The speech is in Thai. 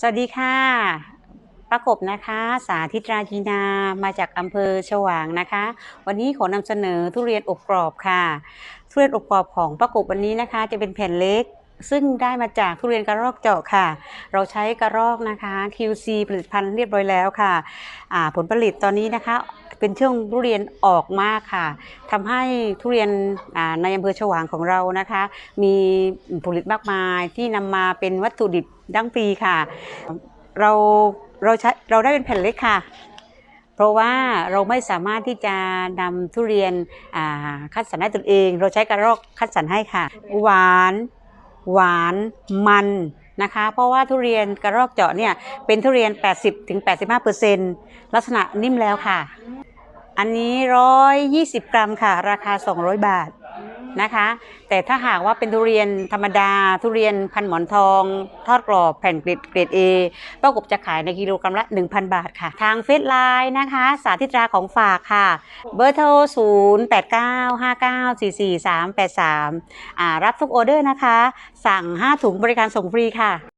สวัสดีค่ะ ประกบนะคะ สาธิตราจีนามาจากอำเภอฉวางนะคะ วันนี้ขอนำเสนอทุเรียนอบกรอบค่ะ ทุเรียนอบกรอบของประกบวันนี้นะคะ จะเป็นแผ่นเล็ก ซึ่งได้มาจากทุเรียนกระรอกเจาะค่ะ เราใช้กระรอกนะคะ QC ผลิตภัณฑ์เรียบร้อยแล้วค่ะผลผลิตตอนนี้นะคะ เป็นช่วงทุเรียนออกมากค่ะทำให้ทุเรียนในอำเภอฉวางของเรานะคะ มีผลิตมากมายที่นำมาเป็นวัตถุดิบดั้งปีค่ะ เราเราใช้เราได้เป็นแผ่นเล็กค่ะเพราะว่าเราไม่สามารถที่จะนำทุเรียนคัดสรรให้ตนเอง เราใช้กระรอกคัดสรรให้ค่ะ หวานหวานมันนะคะ เพราะว่าทุเรียนกระรอกเจาะเนี่ยเป็นทุเรียน 80-85%ลักษณะนิ่มแล้วค่ะ อันนี้120กรัมค่ะ ราคา 200 บาทนะคะ แต่ถ้าหากว่าเป็นทุเรียนธรรมดา ทุเรียนพันหมอนทอง ทอดกรอบแผ่นเกรดเกรด A ป้ากบจะขายในกิโลกรัมละ 1,000 บาทค่ะ ทางเฟซไลน์นะคะ สาธิตราของฝากค่ะ เบอร์โทร 0 8 9 5 9 4 4 3 8 3อ่ารับทุกออเดอร์นะคะ สั่ง 5 ถุงบริการส่งฟรีค่ะ